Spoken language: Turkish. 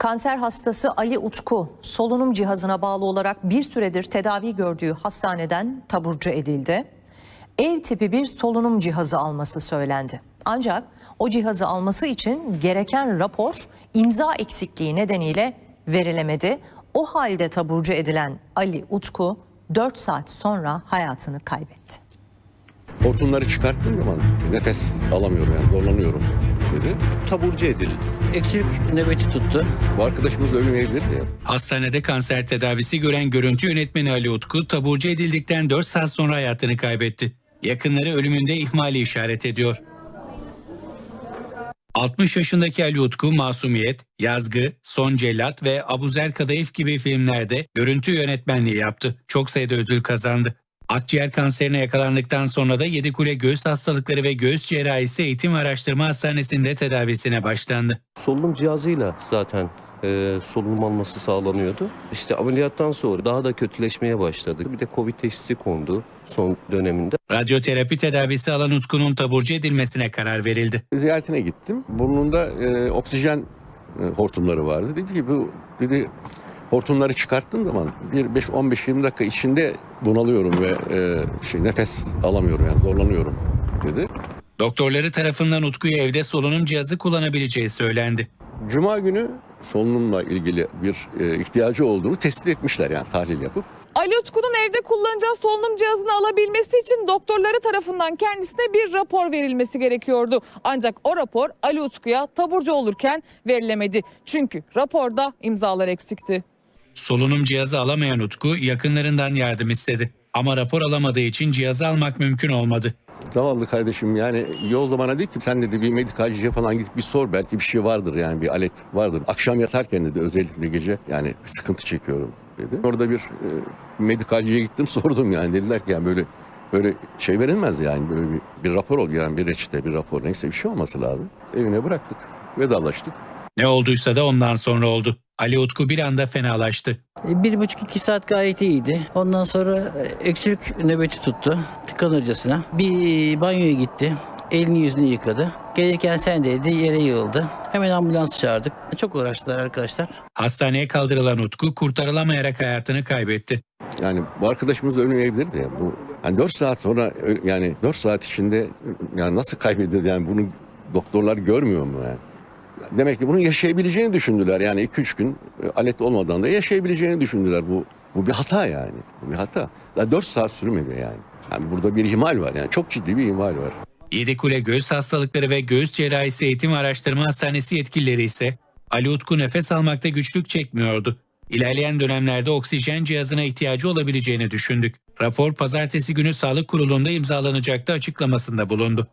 Kanser hastası Ali Utku solunum cihazına bağlı olarak bir süredir tedavi gördüğü hastaneden taburcu edildi. Ev tipi bir solunum cihazı alması söylendi. Ancak o cihazı alması için gereken rapor imza eksikliği nedeniyle verilemedi. O halde taburcu edilen Ali Utku 4 saat sonra hayatını kaybetti. Hortumları çıkarttığım zaman nefes alamıyorum yani zorlanıyorum dedi. Taburcu edildi. Eksilik nöbeti tuttu. Bu arkadaşımız ölmeyebilirdi. Hastanede kanser tedavisi gören görüntü yönetmeni Ali Utku taburcu edildikten 4 saat sonra hayatını kaybetti. Yakınları ölümünde ihmali işaret ediyor. 60 yaşındaki Ali Utku Masumiyet, Yazgı, Son Cellat ve Abuzer Kadayıf gibi filmlerde görüntü yönetmenliği yaptı. Çok sayıda ödül kazandı. Akciğer kanserine yakalandıktan sonra da Yedikule Göğüs Hastalıkları ve Göğüs Cerrahisi Eğitim ve Araştırma Hastanesi'nde tedavisine başlandı. solunum cihazıyla zaten e, solunum alması sağlanıyordu. İşte ameliyattan sonra daha da kötüleşmeye başladı. Bir de Covid teşhisi kondu son döneminde. Radyoterapi tedavisi alan Utku'nun taburcu edilmesine karar verildi. Ziyaretine gittim. Burnunda e, oksijen e, hortumları vardı. Dedi ki bu dedi hortumları çıkarttığım zaman bir 5-15-20 dakika içinde bunalıyorum ve e, şey nefes alamıyorum yani zorlanıyorum dedi. Doktorları tarafından Utku'ya evde solunum cihazı kullanabileceği söylendi. Cuma günü solunumla ilgili bir e, ihtiyacı olduğunu tespit etmişler yani tahlil yapıp. Ali Utku'nun evde kullanacağı solunum cihazını alabilmesi için doktorları tarafından kendisine bir rapor verilmesi gerekiyordu. Ancak o rapor Ali Utku'ya taburcu olurken verilemedi. Çünkü raporda imzalar eksikti. Solunum cihazı alamayan Utku yakınlarından yardım istedi. Ama rapor alamadığı için cihazı almak mümkün olmadı. Zavallı kardeşim yani yolda bana dedi ki sen dedi bir medikalciye falan git bir sor belki bir şey vardır yani bir alet vardır. Akşam yatarken dedi özellikle gece yani sıkıntı çekiyorum dedi. Orada bir e, medikalciye gittim sordum yani dediler ki yani böyle böyle şey verilmez yani böyle bir, bir rapor ol yani bir reçete bir rapor neyse bir şey olması lazım. Evine bıraktık vedalaştık. Ne olduysa da ondan sonra oldu. Ali Utku bir anda fenalaştı. E, Bir buçuk iki saat gayet iyiydi. Ondan sonra e, öksürük nöbeti tuttu tıkanırcasına. Bir banyoya gitti. Elini yüzünü yıkadı. Gelirken sendeydi yere yığıldı. Hemen ambulans çağırdık. Çok uğraştılar arkadaşlar. Hastaneye kaldırılan Utku kurtarılamayarak hayatını kaybetti. Yani bu arkadaşımız ölmeyebilirdi ya. Bu hani 4 saat sonra yani 4 saat içinde yani nasıl kaybedildi yani bunu doktorlar görmüyor mu yani? Demek ki bunun yaşayabileceğini düşündüler. Yani 2-3 gün e, alet olmadan da yaşayabileceğini düşündüler. Bu bu bir hata yani. Bu bir hata. Daha 4 saat sürmedi yani. Yani burada bir ihmal var yani çok ciddi bir ihmal var. Yedikule Göğüs Hastalıkları ve Göğüs Cerrahisi Eğitim Araştırma Hastanesi yetkilileri ise Ali Utku nefes almakta güçlük çekmiyordu. İlerleyen dönemlerde oksijen cihazına ihtiyacı olabileceğini düşündük. Rapor pazartesi günü Sağlık Kurulu'nda imzalanacaktı açıklamasında bulundu.